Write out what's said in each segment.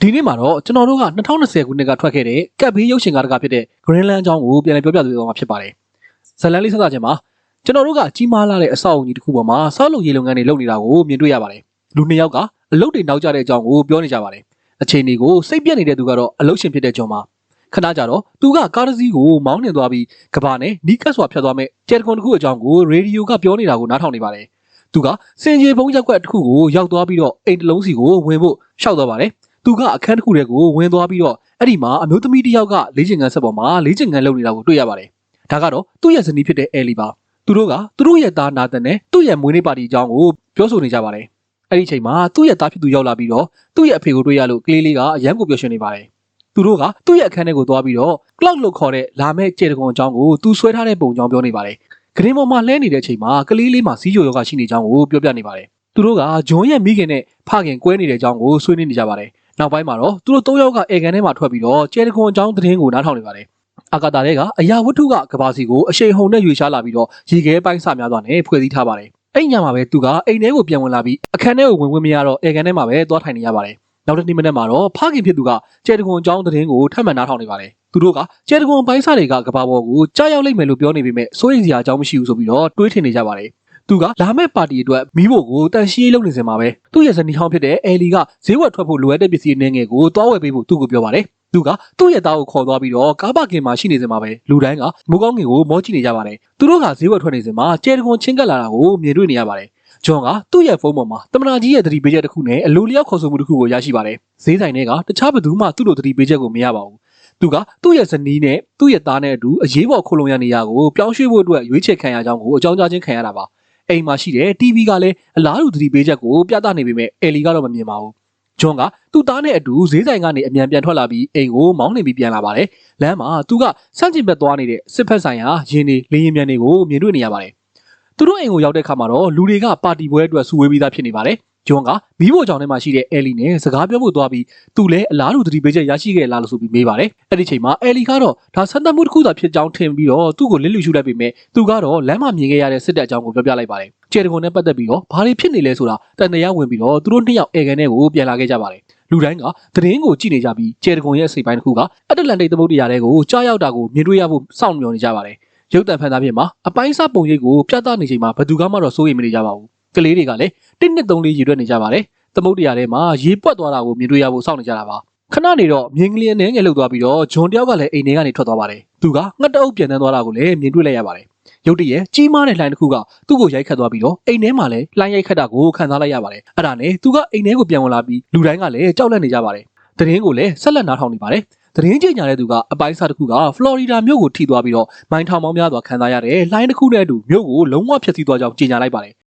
ဒီနေ့မှာတော့ကျွန်တော်တို့က2020ခုနှစ်ကထွက်ခဲ့တဲ့ကပ်ဘေးရုပ်ရှင်ကားတကဖြစ်တဲ့ Greenland အကြောင်းကိုပြန်လည်ပြောပြပေးသွားမှာဖြစ်ပါတယ်ဇလန်လေးဆက်စားခြင်းမှာကျွန်တော်တို့ကကြီးမားလာတဲ့အဆောက်အုံကြီးတစ်ခုပေါ်မှာဆောက်လုပ်ရေးလုပ်ငန်းတွေလုပ်နေတာကိုမြင်တွေ့ရပါတယ်လူနှစ်ယောက်ကအလုပ်တွေနောက်ကျတဲ့အကြောင်းကိုပြောနေကြပါတယ်အချိန်တွေကိုစိတ်ပြက်နေတဲ့သူကတော့အလုပ်ရှင်ဖြစ်တဲ့ကျွန်မှာခဏကြတော့သူကကားတစ်စီးကိုမောင်းနှင်သွားပြီးကဘာနဲ့နီးကပ်စွာဖြတ်သွားမဲ့ကျဲတကွန်တစ်ခုအကြောင်းကိုရေဒီယိုကပြောနေတာကိုနားထောင်နေပါတယ်သူကစင်ကြေဘုံရက်ကွက်တစ်ခုကိုရောက်သွားပြီးတော့အိမ်တစ်လုံးစီကိုဝင်ဖို့ရှောက်သွားပါတယ် သူကအခန်းတစ်ခုထဲကိုဝင်သွားပြီးတော့အဲ့ဒီမှာအမျိုးသမီးတစ်ယောက်ကလေးချင်ငန်းဆက်ပေါ်မှာလေးချင်ငန်းလုပ်နေတာကိုတွေ့ရပါတယ်။ဒါကတော့သူ့ရဲ့ဇနီးဖြစ်တဲ့အဲလီပါ။သူတို့ကသူတို့ရဲ့သားနာသန်နဲ့သူ့ရဲ့မွေးနေ့ပါတီအကြောင်းကိုပြောဆိုနေကြပါတယ်။အဲ့ဒီအချိန်မှာသူ့ရဲ့သားဖြစ်သူရောက်လာပြီးတော့သူ့ရဲ့အဖေကိုတွေ့ရလို့ကလေးလေးကအရန်ကိုပျော်ရွှင်နေပါတယ်။သူတို့ကသူ့ရဲ့အခန်းထဲကိုသွားပြီးတော့ cloud လို့ခေါ်တဲ့လာမဲ့ကျေတကွန်အကြောင်းကိုသူဆွဲထားတဲ့ပုံအကြောင်းပြောနေပါတယ်။ဂရင်းပေါ်မှာလှဲနေတဲ့အချိန်မှာကလေးလေးမှာစီးကြိုယောဂရှိနေကြောင်းကိုပြောပြနေပါတယ်။သူတို့ကဂျွန်ရဲ့မိခင်နဲ့ဖခင်ကွဲနေတဲ့အကြောင်းကိုဆွေးနွေးနေကြပါတယ်။ နောက်ပိုင်းမှာတော့သူတို့၃ယောက်ကအေကန်ထဲမှာထွက်ပြီးတော့ကျဲတကွန်အကြောင်းသတင်းကိုနားထောင်နေပါတယ်။အာကာတာတွေကအရာဝတ္ထုကကဘာစီကိုအရှိန်ဟုန်နဲ့ရွေရှားလာပြီးတော့ရေခဲပိုင်းစများစွာနဲ့ဖွဲ့စည်းထားပါတယ်။အဲ့ညမှာပဲသူကအိမ်ထဲကိုပြန်ဝင်လာပြီးအခန်းထဲကိုဝင်ဝင်မရတော့အေကန်ထဲမှာပဲသွားထိုင်နေရပါတယ်။နောက်တစ်နေ့မနေ့မှာတော့ဖခင်ဖြစ်သူကကျဲတကွန်အကြောင်းသတင်းကိုထပ်မံနားထောင်နေပါတယ်။သူတို့ကကျဲတကွန်ပိုင်းစားတွေကကဘာပေါ်ကိုကြားရောက်လိမ့်မယ်လို့ပြောနေပေမဲ့စိုးရိမ်စရာအကြောင်းမရှိဘူးဆိုပြီးတော့တွေးထင်နေကြပါတယ်။ သူကလာမဲ့ပါတီအတွက်မိဖို့ကိုတန်ရှင်းရေးလုပ်နေစင်မှာပဲသူ့ရဲ့ဇနီးဟောင်းဖြစ်တဲ့အဲလီကဈေးဝယ်ထွက်ဖို့လိုအပ်တဲ့ပစ္စည်းအနေငယ်ကိုတွားဝယ်ပေးဖို့သူ့ကိုပြောပါတယ်သူကသူ့ရဲ့သားကိုခေါ်သွားပြီးတော့ကားပါကင်မှာရှိနေစင်မှာပဲလူတိုင်းကမိုးကောင်းငင်ကိုမောကြည့်နေကြပါတယ်သူတို့ကဈေးဝယ်ထွက်နေစင်မှာကျဲတကွန်ချင်းကပ်လာတာကိုမြင်တွေ့နေရပါတယ်ဂျွန်ကသူ့ရဲ့ဖုန်းပေါ်မှာတမနာကြီးရဲ့သတိပေးချက်တစ်ခုနဲ့အလိုလျောက်ခေါ်ဆိုမှုတစ်ခုကိုရရှိပါတယ်ဈေးဆိုင်တွေကတခြားဘယ်သူမှသူ့လိုသတိပေးချက်ကိုမရပါဘူးသူကသူ့ရဲ့ဇနီးနဲ့သူ့ရဲ့သားနဲ့အတူအရေးပေါ်ခိုလုံရနေရကိုပြောင်းရွှေ့ဖို့အတွက်ရွေးချယ်ခံရကြောင်းကိုအကြောင်းကြားခြင်းခံရတာပါ အိမ်မှာရှိတဲ့ TV ကလည်းအလားတူသတိပေးချက်ကိုပြသနေပေမဲ့အဲလီကတော့မမြင်ပါဘူး။ဂျွန်ကသူ့သားနဲ့အတူဈေးဆိုင်ကနေအမြန်ပြန်ထွက်လာပြီးအိမ်ကိုမောင်းနှင်ပြီးပြန်လာပါတယ်။လမ်းမှာသူကစန့်ကျင်ဘက်သွားနေတဲ့စစ်ဖက်ဆိုင်ရာရင်းနေလေရင်မြန်တွေကိုမြင်တွေ့နေရပါတယ်။သူတို့အိမ်ကိုရောက်တဲ့အခါမှာတော့လူတွေကပါတီပွဲအတွက်စုဝေးပြီးသားဖြစ်နေပါတယ်။ ဂျွန်ကမီးဖို့ကြောင်ထဲမှာရှိတဲ့အဲလီနဲ့စကားပြောဖို့သွားပြီးသူလည်းအလားတူသတိပေးချက်ရရှိခဲ့လားလို့ဆိုပြီးမေးပါတယ်။အဲ့ဒီချိန်မှာအဲလီကတော့ဒါဆန်တမှုတစ်ခုသာဖြစ်ကြောင်းထင်ပြီးတော့သူ့ကိုလစ်လူရှုလိုက်ပေမဲ့သူကတော့လမ်းမှာမြင်ခဲ့ရတဲ့စစ်တပ်အကြောင်းကိုပြောပြလိုက်ပါတယ်။ကျဲတကွန်နဲ့ပတ်သက်ပြီးတော့ဘာတွေဖြစ်နေလဲဆိုတာတန်တရားဝင်ပြီးတော့သူတို့နှစ်ယောက်အဲကန်ထဲကိုပြန်လာခဲ့ကြပါတယ်။လူတိုင်းကသတင်းကိုကြည့်နေကြပြီးကျဲတကွန်ရဲ့စိတ်ပိုင်းတစ်ခုကအတ္တလန်တိတ်သမုဒ္ဒရာထဲကိုကြားရောက်တာကိုမြင်တွေ့ရဖို့စောင့်မျှော်နေကြပါတယ်။ရုပ်တံဖန်သားပြင်မှာအပိုင်းစားပုံရိပ်ကိုပြသနေချိန်မှာဘယ်သူကမှတော့စိုးရိမ်မနေကြပါဘူး။ ကလေးတွေကလည်းတစ်နှစ်သုံးလေးရည်ရွက်နေကြပါတယ်။သမုဒ္ဒရာထဲမှာရေပွက်သွားတာကိုမြင်တွေ့ရဖို့စောင့်နေကြတာပါ။ခဏနေတော့မြင်းကလေးနဲ့ငယ်လောက်သွားပြီးတော့ဂျွန်တယောက်ကလည်းအိမ်ထဲကနေထွက်သွားပါတယ်။သူကငှက်တအုပ်ပြန်တန်းသွားတာကိုလည်းမြင်တွေ့လိုက်ရပါတယ်။ရုတ်တရက်ကြီးမားတဲ့လှိုင်းတစ်ခုကသူ့ကိုရိုက်ခတ်သွားပြီးတော့အိမ်ထဲမှာလည်းလှိုင်းရိုက်ခတ်တာကိုခံစားလိုက်ရပါတယ်။အဲ့ဒါနဲ့သူကအိမ်ထဲကိုပြန်ဝင်လာပြီးလူတိုင်းကလည်းကြောက်လန့်နေကြပါတယ်။သတင်းကိုလည်းဆက်လက်နားထောင်နေပါတယ်။သတင်းကြေညာတဲ့သူကအပိုင်းစားတစ်ခုကဖလော်ရီဒါမြို့ကိုထိသွားပြီးတော့မိုင်းထောင်ပေါင်းများစွာခံစားရတဲ့လှိုင်းတစ်ခုနဲ့အတူမြို့ကိုလုံးဝဖျက်ဆီးသွားကြောင်းကြေညာလိုက်ပါတယ်။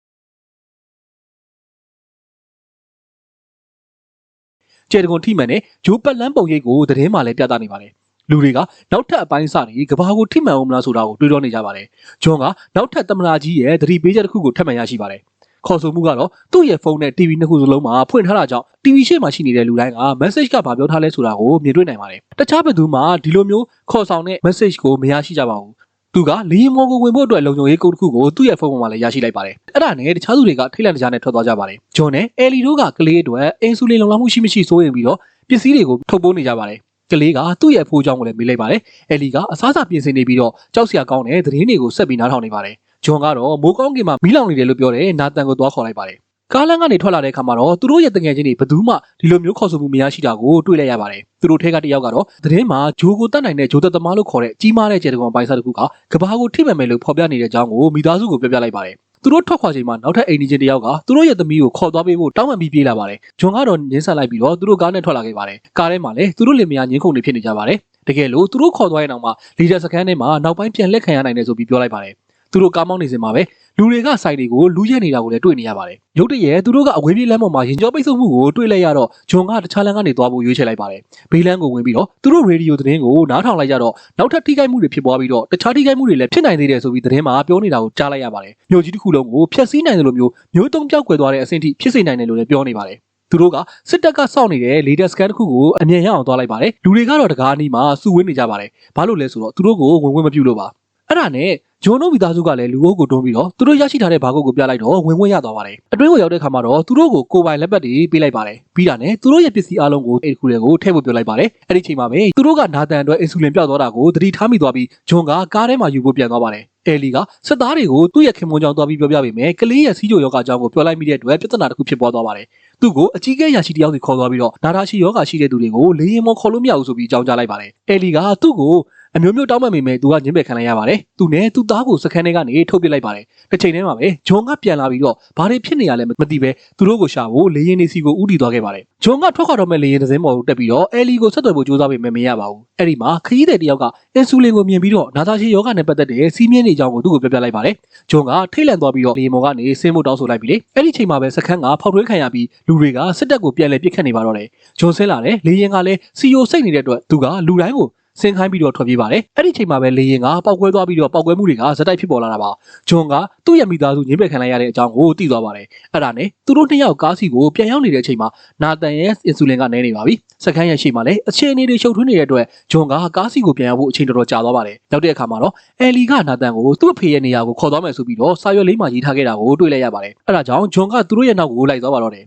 ကျေတကွန်ထိမှန်တဲ့ဂျိုးပတ်လန်းပုံရိပ်ကိုသတင်းမှလည်းပြသနေပါတယ်။လူတွေကနောက်ထပ်အပိုင်းစတွေကဘာကိုထိမှန်အောင်မလားဆိုတာကိုတွေးတောနေကြပါတယ်။ဂျွန်ကနောက်ထပ်သမနာကြီးရဲ့သတိပေးချက်တစ်ခုကိုထပ်မံရရှိပါတယ်။ခေါ်ဆိုမှုကတော့သူ့ရဲ့ဖုန်းနဲ့ TV နှစ်ခုစလုံးမှာဖွင့်ထားတာကြောင့် TV ရှေ့မှာရှိနေတဲ့လူတိုင်းက message ကဘာပြောထားလဲဆိုတာကိုမြင်တွေ့နိုင်ပါတယ်။တခြားဘယ်သူမှဒီလိုမျိုးခေါ်ဆောင်တဲ့ message ကိုမရရှိကြပါဘူး။ သူကလီယမောကိုဝင်ဖို့အတွက်လုံခြုံရေးကုတ်တစ်ခုကိုသူ့ရဲ့ဖုန်းပေါ်မှာလည်းရရှိလိုက်ပါတယ်။အဲ့ဒါနဲ့တခြားသူတွေကထိတ်လန့်တကြားနဲ့ထွက်သွားကြပါတယ်။ဂျွန်နဲ့အဲလီတို့ကကလေးအတွက်အင်ဆူလင်လုံလောက်မှုရှိမရှိစိုးရင်ပြီးတော့ပစ္စည်းတွေကိုထုတ်ပိုးနေကြပါတယ်။ကလေးကသူ့ရဲ့အဖိုးကြောင့်ကိုလည်းမေးလိုက်ပါတယ်။အဲလီကအစားအစာပြင်ဆင်နေပြီးတော့ကြောက်စရာကောင်းတဲ့သတင်းတွေကိုဆက်ပြီးနားထောင်နေပါတယ်။ဂျွန်ကတော့မိုးကောင်းကင်မှာမီးလောင်နေတယ်လို့ပြောတယ်နာတန်ကိုသွားခေါ်လိုက်ပါတယ်။ ကားလမ်းကနေထွက်လာတဲ့အခါမှာတော့သူတို့ရဲ့တငယ်ချင်းတွေဘယ်သူမှဒီလိုမျိုးခေါ်ဆိုမှုမရရှိတာကိုတွေ့လိုက်ရပါတယ်။သူတို့ထဲကတစ်ယောက်ကတော့သတင်းမှာဂျိုးကိုတတ်နိုင်တဲ့ဂျိုးသက်သမားလို့ခေါ်တဲ့ကြီးမားတဲ့ကျေတကွန်ပိုင်းစားတစ်ခုကကဘာကိုထိမှန်မယ်လို့ဖော်ပြနေတဲ့အကြောင်းကိုမိသားစုကိုပြောပြလိုက်ပါတယ်။သူတို့ထွက်ခွာချိန်မှာနောက်ထပ်အိမ်နီးချင်းတစ်ယောက်ကသူတို့ရဲ့သမီးကိုခေါ်သွားပေးဖို့တောင်းပန်ပြီးပြေးလာပါတယ်။ဂျွန်ကတော့ညှင်းဆက်လိုက်ပြီးတော့သူတို့ကားနဲ့ထွက်လာခဲ့ပါတယ်။ကားထဲမှာလည်းသူတို့လင်မယားညှင်းခုန်နေဖြစ်နေကြပါတယ်။တကယ်လို့သူတို့ခေါ်သွားရင်တော့မှလီဒါစကန်ထဲမှာနောက်ပိုင်းပြန်လက်ခံရနိုင်တယ်ဆိုပြီးပြောလိုက်ပါတယ်။ သူတို့ကားမောင်းနေစင်မှာပဲလူတွေကစိုက်တွေကိုလူရက်နေတာကိုလည်းတွေ့နေရပါတယ်။ရုတ်တရက်သူတို့ကအဝေးပြေးလမ်းပေါ်မှာရင်ကျော်ပိတ်ဆို့မှုကိုတွေ့လိုက်ရတော့ဂျွန်ကတခြားလမ်းကနေသွားဖို့ရွေးချယ်လိုက်ပါတယ်။ဘေးလမ်းကိုဝင်ပြီးတော့သူတို့ရေဒီယိုသတင်းကိုနားထောင်လိုက်ကြတော့နောက်ထပ်ထိခိုက်မှုတွေဖြစ်ပွားပြီးတော့တခြားထိခိုက်မှုတွေလည်းဖြစ်နိုင်သေးတယ်ဆိုပြီးသတင်းမှာပြောနေတာကိုကြားလိုက်ရပါတယ်။မြို့ကြီးတစ်ခုလုံးကိုဖျက်ဆီးနိုင်တယ်လို့မျိုးမျိုးတုံးပြောက်ကွယ်သွားတဲ့အဆင့်ထိဖြစ်စေနိုင်တယ်လို့လည်းပြောနေပါတယ်။သူတို့ကစစ်တပ်ကစောင့်နေတဲ့ leader scan တစ်ခုကိုအမြင်ရအောင်သွားလိုက်ပါတယ်လူတွေကတော့တကားအနီးမှာစုဝေးနေကြပါတယ်ဘာလို့လဲဆိုတော့သူတို့ကိုဝင်ဝင်မပြုတ်လို့ပါ အဲ့ဒါနဲ့ဂျွန်တို့မိသားစုကလည်းလူအုပ်ကိုတွန်းပြီးတော့သူတို့ရရှိထားတဲ့ဘာကုတ်ကိုပြလိုက်တော့ဝင်ဝင်ရသွားပါတယ်အတွင်းကိုရောက်တဲ့ခါမှာတော့သူတို့ကိုကိုယ်ပိုင်လက်ပတ်တွေပေးလိုက်ပါတယ်ပြီးတာနဲ့သူတို့ရဲ့ပစ္စည်းအလုံးကိုအဲ့ဒီခုတွေကိုထည့်ဖို့ပြောလိုက်ပါတယ်အဲ့ဒီချိန်မှာပဲသူတို့ကနာတန်အတွက်အင်ဆူလင်ပြောက်သွားတာကိုသတိထားမိသွားပြီးဂျွန်ကကားထဲမှာယူဖို့ပြန်သွားပါတယ်အဲလီကစစ်သားတွေကိုသူ့ရဲ့ခင်မွန်ကြောင်သွားပြီးပြောပြပေးမယ်ကလေးရဲ့စီးကြိုယောဂအကြောင်းကိုပြောလိုက်မိတဲ့အတွက်ပြဿနာတစ်ခုဖြစ်ပေါ်သွားပါတယ်သူ့ကိုအကြီးကဲရရှိတယောက်စီခေါ်သွားပြီးတော့နာတာရှိယောဂရှိတဲ့သူတွေကိုလေရင်မောခေါ်လို့မရဘူးဆိုပြီးအကြောင်းကြားလိုက်ပါတယ်အဲလီကသူ့ကို အမျိုးမျိုးတောင်းပန်မိမယ်သူကညှင်းပယ်ခံလိုက်ရပါတယ်သူနဲ့သူ့သားကိုစခန်းထဲကနေထုတ်ပစ်လိုက်ပါတယ်တစ်ချိန်တည်းမှာပဲဂျွန်ကပြန်လာပြီးတော့ဘာတွေဖြစ်နေရလဲမသိပဲသူတို့ကိုရှာဖို့လေရင်နေစီကိုဥတီသွားခဲ့ပါတယ်ဂျွန်ကထွက်ခွာတော့မဲ့လေရင်တစ်စင်းပေါ်ကိုတက်ပြီးတော့အဲလီကိုဆက်သွယ်ဖို့ကြိုးစားပေမဲ့မရပါဘူးအဲ့ဒီမှာခရီးသည်တယောက်ကအင်ဆူလင်ကိုမြင်ပြီးတော့နာတာရှိယောဂနဲ့ပတ်သက်တဲ့စီးမြင်းနေကြောင်းကိုသူ့ကိုပြောပြလိုက်ပါတယ်ဂျွန်ကထိတ်လန့်သွားပြီးတော့လေရင်မော်ကနေဆင်းဖို့တောင်းဆိုလိုက်ပြီလေအဲ့ဒီချိန်မှာပဲစခန်းကဖောက်ထွေးခံရပြီးလူတွေကစစ်တပ်ကိုပြန်လဲပစ်ခတ်နေပါတော့တယ်ဂျွန်ဆင်းလာတယ်လေရင်ကလည်းစီယိုစိတ်နေတဲ့အတွက်သူကလူတိုင်းကို ဆင်းခိုင်းပြီးတော့ထွက်ပြေးပါတယ်အဲ့ဒီချိန်မှာပဲလေရင်ကပောက်ကွဲသွားပြီးတော့ပောက်ကွဲမှုတွေကဇက်တိုက်ဖြစ်ပေါ်လာတာပါဂျွန်ကသူ့ရဲ့မိသားစုညှင်းပယ်ခံလိုက်ရတဲ့အကြောင်းကိုသိသွားပါတယ်အဲ့ဒါနဲ့သူတို့နှစ်ယောက်ကားစီကိုပြန်ရောက်နေတဲ့အချိန်မှာနာတန်ရဲ့အင်ဆူလင်ကနဲနေပါပြီစခန်းရဲ့ရှေ့မှာလည်းအခြေအနေတွေရှုပ်ထွေးနေတဲ့အတွက်ဂျွန်ကကားစီကိုပြန်ရောက်ဖို့အချိန်တော်တော်ကြာသွားပါတယ်နောက်တဲ့အခါမှာတော့အဲလီကနာတန်ကိုသူ့အဖေရဲ့နေရာကိုခေါ်သွားမယ်ဆိုပြီးတော့စာရွက်လေးမှာရေးထားခဲ့တာကိုတွေ့လိုက်ရပါတယ်အဲ့ဒါကြောင့်ဂျွန်ကသူတို့ရဲ့နောက်ကိုလိုက်သွားပါတော့တယ်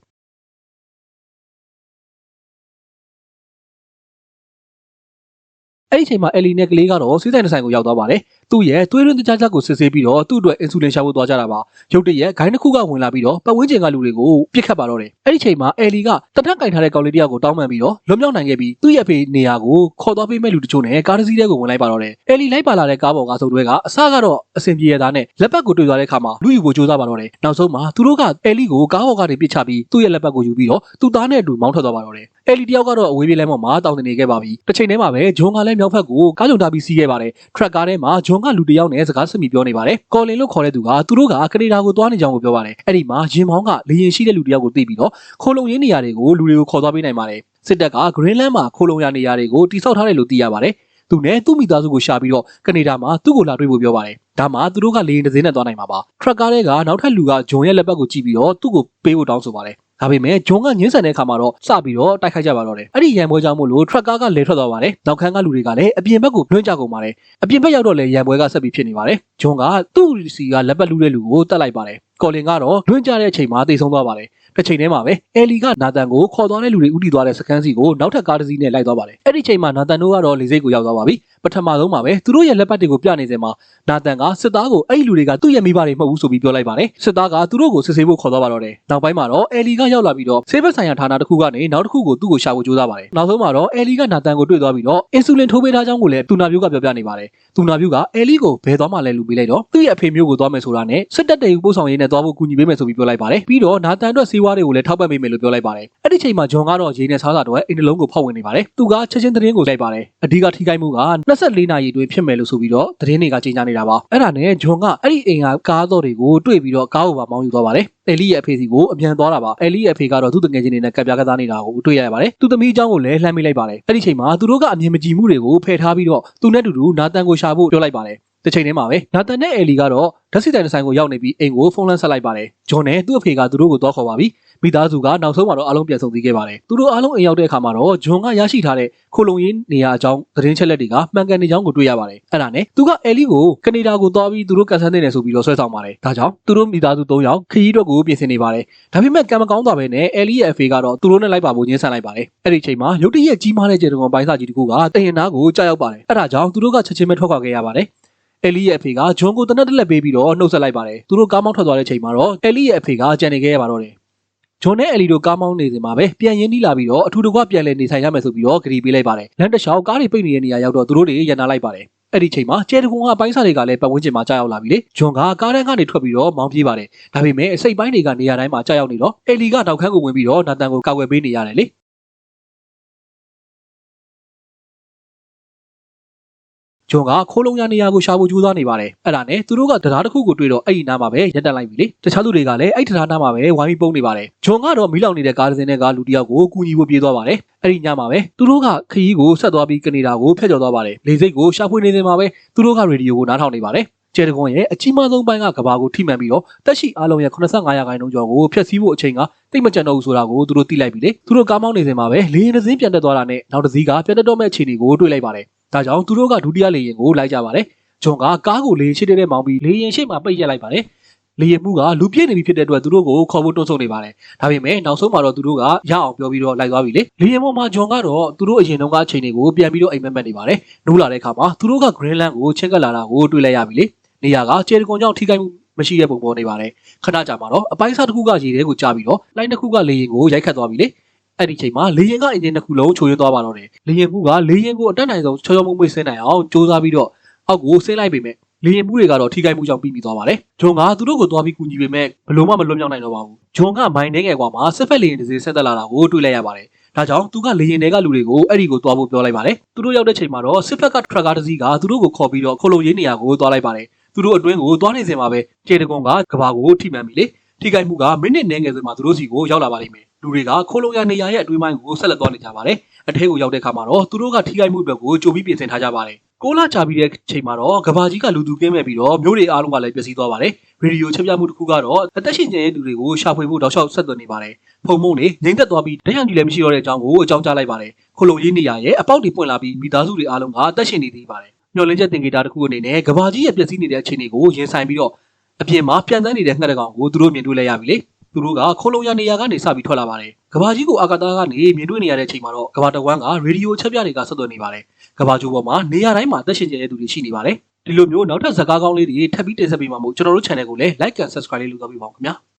အဲ့ဒီအချိန်မှာအယ်လီနဲ့ကလေးကတော့စီးဆိုင်တစ်ဆိုင်ကိုရောက်သွားပါတယ်။ သူ့ရဲ့သွေးရင်းတကြားချက်ကိုစစ်ဆေးပြီးတော့သူ့အတွက်အင်ဆူလင်ရှာဖို့သွားကြတာပါ။ရုတ်တရက်ဂိုင်းတစ်ခုကဝင်လာပြီးတော့ပတ်ဝန်းကျင်ကလူတွေကိုပြစ်ခတ်ပါတော့တယ်။အဲ့ဒီချိန်မှာအယ်လီကတထက်ကင်ထားတဲ့ကောင်လေးတစ်ယောက်ကိုတောင်းပန်ပြီးတော့လွတ်မြောက်နိုင်ခဲ့ပြီးသူ့ရဲ့ဖေနေရာကိုခေါ်သွားပေးမဲ့လူတချို့နဲ့ကားတစ်စီးထဲကိုဝင်လိုက်ပါတော့တယ်။အယ်လီလိုက်ပါလာတဲ့ကားပေါ်ကစုံတွဲကအစကတော့အဆင်ပြေရတာနဲ့လက်ပတ်ကိုတွေ့သွားတဲ့အခါမှာလူယူဖို့ကြိုးစားပါတော့တယ်။နောက်ဆုံးမှာသူတို့ကအယ်လီကိုကားပေါ်ကနေပစ်ချပြီးသူ့ရဲ့လက်ပတ်ကိုယူပြီးတော့သူ့သားနဲ့အတူမောင်းထွက်သွားပါတော့တယ်။အယ်လီတယောက်ကတော့အဝေးပြေးလမ်းပေါ်မှာတောင်းတနေခဲ့ပါပြီ။တစ်ချိန်တည်းမှာပဲဂျွန်ကလည်းမြောက်ဖက်ကိုကားကြုံတာပြီးစီးခဲ့ပါတယ်။ထရက်ကားထဲမှာဂျွန်ကလူတစ်ယောက်နဲ့စကားဆက်မိပြောနေပါတယ်။ကော်လင်လို့ခေါ်တဲ့သူကသူတို့ကကနေဒါကိုသွားနေကြောင်းကိုပြောပါတယ်။အဲ့ဒီမှာဂျင်မောင်းကလေရင်ရှိတဲ့လူတစ်ယောက်ကိုသိပြီးတော့ခိုးလုံရင်းနေရာတွေကိုလူတွေကိုခေါ်သွားပေးနိုင်ပါတယ်။စစ်တပ်ကဂရင်းလန်းမှာခိုးလုံရနေရာတွေကိုတိစောက်ထားတယ်လို့သိရပါတယ်။ သူနဲ့သူ့မိသားစုကိုရှာပြီးတော့ကနေဒါမှာသူ့ကိုလာတွေ့ဖို့ပြောပါတယ်။ဒါမှသူတို့ကလေရင်တစ်စင်းနဲ့သွားနိုင်မှာပါ။ထရက်ကားထဲကနောက်ထပ်လူကဂျွန်ရဲ့လက်ပတ်ကိုကြည့်ပြီးတော့သူ့ကိုပေးဖို့တောင်းဆိုပါတယ်။ဒါပေမဲ့ဂျွန်ကညှင်းဆန်တဲ့အခါမှာတော့စပြီးတော့တိုက်ခိုက်ကြပါတော့တယ်။အဲ့ဒီရန်ပွဲကြောင့်မို့လို့ထရက်ကားကလဲထွက်သွားပါတယ်။နောက်ခန်းကလူတွေကလည်းအပြင်ဘက်ကိုလွှင့်ကြကုန်ပါတယ်။အပြင်ဘက်ရောက်တော့လည်းရန်ပွဲကဆက်ပြီးဖြစ်နေပါတယ်။ဂျွန်ကသူ့စီကလက်ပတ်လူတဲ့လူကိုတတ်လိုက်ပါတယ်။ကော်လင်ကတော့လွှင့်ကြတဲ့အချိန်မှာတိတ်ဆုံးသွားပါတယ်။ တစ်ချိန်တည်းမှာပဲအဲလီကနာတန်ကိုခေါ်သွားတဲ့လူတွေဥတီသွားတဲ့စကန်စီကိုနောက်ထပ်ကားတစ်စီးနဲ့လိုက်သွားပါတယ်။အဲ့ဒီချိန်မှာနာတန်တို့ကတော့လေစိတ်ကိုရောက်သွားပါပြီ။ ပထမဆုံးမှာပဲသူတို့ရဲ့လက်ပတ်တွေကိုပြနေစင်မှာနာတန်ကစစ်သားကိုအဲ့ဒီလူတွေကသူ့ရဲ့မိဘတွေမဟုတ်ဘူးဆိုပြီးပြောလိုက်ပါတယ်။စစ်သားကသူတို့ကိုစစ်ဆေးဖို့ခေါ်သွားပါတော့တယ်။နောက်ပိုင်းမှာတော့အဲလီကရောက်လာပြီးတော့ဆေးဘက်ဆိုင်ရာဌာနတစ်ခုကနေနောက်တစ်ခုကိုသူ့ကိုရှာဖို့ကြိုးစားပါတယ်။နောက်ဆုံးမှာတော့အဲလီကနာတန်ကိုတွေ့သွားပြီးတော့အင်ဆူလင်ထိုးပေးထားကြောင်းကိုလည်းတူနာပြူကပြောပြနေပါတယ်။တူနာပြူကအဲလီကိုဘယ်သွားမှလဲလူပေးလိုက်တော့သူ့ရဲ့အဖေမျိုးကိုသွားမယ်ဆိုတာနဲ့စစ်တပ်တွေကိုပို့ဆောင်ရေးနဲ့သွားဖို့ကူညီပေးမယ်ဆိုပြီးပြောလိုက်ပါတယ်။ပြီးတော့နာတန်အတွက်စေဝါတွေကိုလည်းထောက်ပံ့ပေးမယ်လို့ပြောလိုက်ပါတယ်။အဲ့ဒီချိန်မှာဂျွန်ကတော့ရေနဲ့စားစာတော့အိမ်နှလုံးကိုဖောက်ဝင်နေပါတယ်။သူကချက်ချင်းသတင်းကိုလိုက်ပါတယ်။အဓိကထိခိုက်မှုက24နာရီအတွင်းဖြစ်မယ်လို့ဆိုပြီးတော့သတင်းတွေကကြေညာနေတာပါ။အဲ့ဒါနဲ့ဂျွန်ကအဲ့ဒီအိမ်ကကားတော်တွေကိုတွေ့ပြီးတော့ကားကိုပါမောင်းယူသွားပါတယ်။ယ်လီရဲ့အဖေစီကိုအမြန်သွားတာပါ။ယ်လီရဲ့အဖေကတော့သူ့တငယ်ချင်းတွေနဲ့ကပ်ပြားကစားနေတာကိုတွေ့ရပါတယ်။သူ့သမီးအကြောင်းကိုလည်းလှမ်းမိလိုက်ပါတယ်။အဲ့ဒီချိန်မှာသူတို့ကအမြင်မကြည်မှုတွေကိုဖယ်ထားပြီးတော့သူနဲ့တူတူနာတန်ကိုရှာဖို့ပြောလိုက်ပါတယ်။တစ်ချိန်တည်းမှာပဲနာတန်နဲ့အယ်လီကတော့ဓာတ်ဆီတိုင်ဆိုင်ကိုရောက်နေပြီးအိမ်ကိုဖုန်းလန်းဆက်လိုက်ပါတယ်။ဂျွန်နဲ့သူ့အဖေကသူတို့ကိုသွားခေါ်ပါပြီ။ မိသားစုကနောက်ဆုံးမှာတော့အားလုံးပြန်ဆုံပြီးခဲ့ပါတယ်။သူတို့အားလုံးအိမ်ရောက်တဲ့အခါမှာတော့ဂျွန်ကရရှိထားတဲ့ခိုလုံရင်းနေရာအကြောင်းသတင်းချက်လက်တွေကမှန်ကန်နေကြောင်းကိုတွေ့ရပါတယ်။အဲ့ဒါနဲ့သူကအဲလီကိုကနေဒါကိုသွားပြီးသူတို့ကန်ဆယ်နေတယ်ဆိုပြီးတော့ဆွဲဆောင်ပါတယ်။ဒါကြောင့်သူတို့မိသားစု၃ယောက်ခရီးအတွက်ကိုပြင်ဆင်နေပါတယ်။ဒါပေမဲ့ကံမကောင်းသွားပဲနဲ့အဲလီရဲ့အဖေကတော့သူတို့နဲ့လိုက်ပါဖို့ညှင်းဆန်လိုက်ပါတယ်။အဲ့ဒီချိန်မှာရုတ်တရက်ကြီးမားတဲ့ကျေတုံပိုင်းစာကြီးတစ်ခုကတရင်နာကိုကြားရောက်ပါတယ်။အဲ့ဒါကြောင့်သူတို့ကချက်ချင်းပဲထွက်ခွာခဲ့ရပါတယ်။အဲလီရဲ့အဖေကဂျွန်ကိုတနက်တက်လက်ပေးပြီးတော့နှုတ်ဆက်လိုက်ပါတယ်။သူတို့ကားမောင်းထွက်သွားတဲ့ချိန်မှာတော့အဲလီရဲ့အဖေကကြံနေခဲ့ရပါတော့တယ်။ ဂျွန်နဲ့အယ်လီတို့ကားမောင်းနေစဉ်မှာပဲပြန်ရင်းနှီးလာပြီးတော့အထူတကွပြန်လည်နေဆိုင်ရမယ်ဆိုပြီးတော့ဂရီပေးလိုက်ပါတယ်။လမ်းတစ်လျှောက်ကားတွေပိတ်နေတဲ့နေရာရောက်တော့သူတို့တွေရန်နာလိုက်ပါတယ်။အဲ့ဒီချိန်မှာကျဲတကွန်ကပိုင်းစားတွေကလည်းပတ်ဝန်းကျင်မှာကြားရောက်လာပြီလေဂျွန်ကကားတန်းကနေထွက်ပြီးတော့မောင်းပြေးပါတယ်ဒါပေမဲ့စိတ်ပိုင်းတွေကနေရာတိုင်းမှာကြားရောက်နေတော့အယ်လီကတောက်ခန်းကိုဝင်ပြီးတော့နာတန်ကိုကာကွယ်ပေးနေရတယ်လေ ဂျွန်ကခိုးလုံးရနေရာကိုရှာဖို့ကြိုးစားနေပါတယ်အဲ့ဒါနဲ့သူတို့ကတရားတစ်ခုကိုတွေ့တော့အဲ့ဒီနားမှာပဲရက်တက်လိုက်ပြီလေတခြားသူတွေကလည်းအဲ့တရားနားမှာပဲဝိုင်းပြီးပုံနေပါတယ်ဂျွန်ကတော့မီးလောင်နေတဲ့ကားတစ်စင်းနဲ့ကလူတစ်ယောက်ကိုကူညီဖို့ပြေးသွားပါတယ်အဲ့ဒီညမှာပဲသူတို့ကခရီးကိုဆက်သွားပြီးကနေဒါကိုဖျက်ကျော်သွားပါတယ်လေစိတ်ကိုရှာဖွေနေနေမှာပဲသူတို့ကရေဒီယိုကိုနားထောင်နေပါတယ်ကျဲတကွန်ရဲ့အကြီးမားဆုံးပိုင်းကကဘာကိုထိမှန်ပြီးတော့တက်ရှိအားလုံးရဲ့85ရာခိုင်နှုန်းကျော်ကိုဖျက်ဆီးဖို့အချိန်ကတိတ်မကြံတော့ဘူးဆိုတာကိုသူတို့သိလိုက်ပြီလေသူတို့ကားမောင်းနေစဉ်မှာပဲလေရင်တစ်စင်းပြန်တက်သွားတာနဲ့နောက်တစ်စီးကပြန်တက်တော့မဲ့အခြေအနေကိုတွေ့လိုက်ပါတယ် ဒါကြောင့်သူတို့ကဒုတိယလေရင်ကိုလိုက်ကြပါတယ်ဂျွန်ကကားကိုလေရင်ရှိတဲ့မောင်းပြီးလေရင်ရှိမှပိတ်ရက်လိုက်ပါတယ်လေရင်မှုကလူပြည့်နေပြီဖြစ်တဲ့အတွက်သူတို့ကိုခေါ်ဖို့တွန်းဆုတ်နေပါတယ်ဒါပေမဲ့နောက်ဆုံးမှာတော့သူတို့ကရအောင်ပြောပြီးတော့လိုက်သွားပြီလေလေရင်ပေါ်မှာဂျွန်ကတော့သူတို့အရင်တုန်းကအချိန်တွေကိုပြန်ပြီးတော့အိမ်မက်မက်နေပါတယ်နိုးလာတဲ့အခါမှာသူတို့က Greenland ကိုချင်းကပ်လာတာကိုတွေ့လိုက်ရပြီလေနေရာကကျေတကွန်ကြောင့်ထိခိုက်မှုမရှိတဲ့ပုံပေါ်နေပါတယ်ခဏကြာမှာတော့အပိုင်းစားတစ်ခုကရေထဲကိုကြာပြီးတော့လိုင်းတစ်ခုကလေရင်ကိုရိုက်ခတ်သွားပြီလေ အဲ့ဒီချိန်မှာလေရင်ကအင်ဂျင်တစ်ခုလုံးချိုးရင်းသွားပါတော့တယ်လေရင်မှုကလေရင်ကိုအတက်နိုင်ဆုံးချောချောမွေ့မွေ့ဆင်းနိုင်အောင်စူးစမ်းပြီးတော့အောက်ကိုဆင်းလိုက်ပေမဲ့လေရင်မှုတွေကတော့ထိခိုက်မှုကြောင့်ပြီးပြီးသွားပါတယ်ဂျွန်ကသူတို့ကိုသွားပြီးကူညီပေမဲ့ဘလို့မှမလွတ်မြောက်နိုင်တော့ပါဘူးဂျွန်ကမိုင်းနေငယ်ကွာမှာစစ်ဖက်လေရင်တစ်စီးဆက်တက်လာတာကိုတွေ့လိုက်ရပါတယ်ဒါကြောင့်သူကလေရင်တွေကလူတွေကိုအဲ့ဒီကိုသွားဖို့ပြောလိုက်ပါတယ်သူတို့ရောက်တဲ့ချိန်မှာတော့စစ်ဖက်ကထရက်ကားတစ်စီးကသူတို့ကိုခေါ်ပြီးတော့ခိုလုံရင်းနေရာကိုသွားလိုက်ပါတယ်သူတို့အတွင်းကိုသွားနေစဉ်မှာပဲကျေတကွန်ကကဘာကိုထိမှန်ပြီလေ ထိခိုက်မှုကမိနစ်နည်းငယ်စမှာသူတို့စီကိုရောက်လာပါလိမ့်မယ်လူတွေကခိုလုံရနေရာရဲ့အတွင်းပိုင်းကိုဆက်လက်သွားနေကြပါတယ်အထဲကိုရောက်တဲ့အခါမှာတော့သူတို့ကထိခိုက်မှုအတွက်ကိုကြိုပြီးပြင်ဆင်ထားကြပါတယ်ကိုလာချပြီးတဲ့ချိန်မှာတော့ကဘာကြီးကလူသူကင်းမဲ့ပြီးတော့မျိုးတွေအားလုံးကလည်းပျက်စီးသွားပါတယ်ရေဒီယိုချက်ပြမှုတစ်ခုကတော့အသက်ရှင်ကျင်တဲ့သူတွေကိုရှာဖွေဖို့တောက်လျှောက်ဆက်သွယ်နေပါတယ်ဖုံမုံနေငိမ့်သက်သွားပြီးတရံကြီးလည်းမရှိတော့တဲ့အကြောင်းကိုအကြောင်းကြားလိုက်ပါတယ်ခိုလုံရေးနေရရဲ့အပေါက်တွေပွင့်လာပြီးမိသားစုတွေအားလုံးကအသက်ရှင်နေသေးပါတယ်မျောလင်းချက်တင်ကေတာတစ်ခုအနေနဲ့ကဘာကြီးရဲ့ပျက်စီးနေတဲ့အခြေအနေကိုရင်ဆိုင်ပြီးတော့ အပြင်မှာပြန်တန်းနေတဲ့ငှက်တကောင်ကိုသူတို့မြင်တွေ့လိုက်ရပြီလေသူတို့ကခိုလုံရနေရာကနေစပြီးထွက်လာပါတယ်ကဘာကြီးကိုအာကာသကနေမြင်တွေ့နေရတဲ့အချိန်မှာတော့ကဘာတဝမ်းကရေဒီယိုချက်ပြတွေကဆက်သွယ်နေပါတယ်ကဘာကျိုးပေါ်မှာနေရာတိုင်းမှာသက်ရှင်ကျတဲ့သူတွေရှိနေပါတယ်ဒီလိုမျိုးနောက်ထပ်ဇာတ်ကားကောင်းလေးတွေထပ်ပြီးတင်ဆက်ပေးမှာမို့ကျွန်တော်တို့ channel ကိုလည်း like and subscribe လေးလုပ်သွားပေးပါဦးခင်ဗျာ